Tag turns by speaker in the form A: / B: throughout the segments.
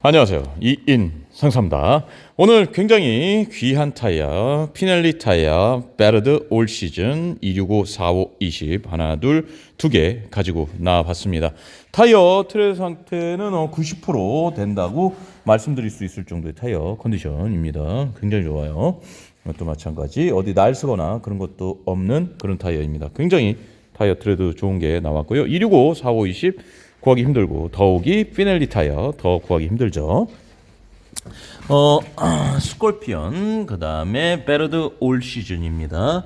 A: 안녕하세요. 이인 상사입니다. 오늘 굉장히 귀한 타이어, 피넬리 타이어, 베르드 올 시즌 265, 45, 20 하나, 둘, 두 개 가지고 나와봤습니다. 타이어 트레 상태는 어, 90% 된다고 말씀드릴 수 있을 정도의 타이어 컨디션입니다. 굉장히 좋아요. 이것도 마찬가지 어디 날 쓰거나 그런 것도 없는 그런 타이어입니다. 굉장히 타이어 트레드 좋은 게 나왔고요. 265, 45, 20 구하기 힘들고 더욱이 피넬리 타이어 더 구하기 힘들죠. 어 스콜피언 그 다음에 베르드 올 시즌입니다.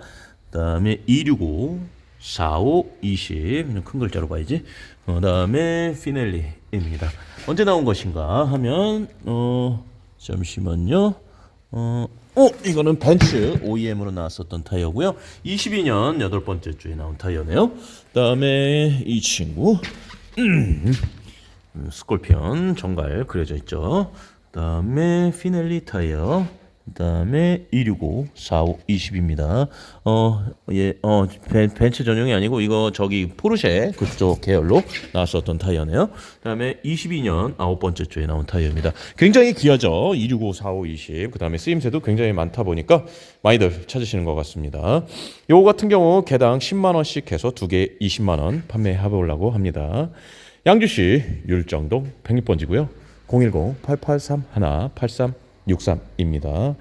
A: 그 다음에 265 45 20 그냥 큰 글자로 봐야지. 어, 그다음에 피넬리입니다. 언제 나온 것인가 하면 어 잠시만요. 어, 어 이거는 벤츠 OEM으로 나왔었던 타이어고요. 22년 여덟 번째 주에 나온 타이어네요. 그다음에 이 친구 음, 스콜피언 정갈 그려져 있죠. 그다음에 피넬리 타이어. 그 다음에 265, 45, 20입니다. 어, 예, 어, 벤, 벤츠 전용이 아니고 이거 저기 포르쉐 그쪽 계열로 나왔었던 타이어네요. 그 다음에 22년 아홉 번째 주에 나온 타이어입니다. 굉장히 귀하죠. 265, 45, 20. 그 다음에 쓰임새도 굉장히 많다 보니까 많이들 찾으시는 것 같습니다. 요거 같은 경우 개당 10만 원씩 해서 두 개 20만 원 판매해 보려고 합니다. 양주시 율정동 106번지고요. 010-883-1-8363입니다.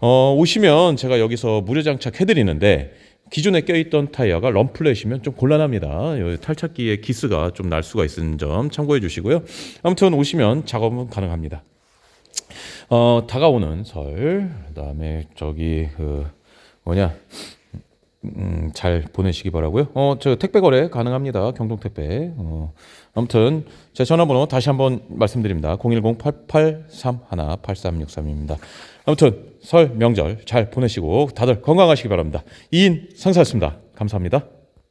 A: 어, 오시면 제가 여기서 무료 장착 해 드리는데 기존에 껴있던 타이어가 럼플렛이면 좀 곤란합니다. 탈착기에 기스가 좀 날 수가 있는 점 참고해 주시고요. 아무튼 오시면 작업은 가능합니다. 어, 다가오는 설, 그다음에 저기 그 뭐냐 음, 잘 보내시기 바라고요. 어, 저 택배 거래 가능합니다. 경동 택배. 어, 아무튼 제 전화번호 다시 한번 말씀드립니다. 010-883-8363입니다. 아무튼 설 명절 잘 보내시고 다들 건강하시기 바랍니다. 이인 상사였습니다. 감사합니다.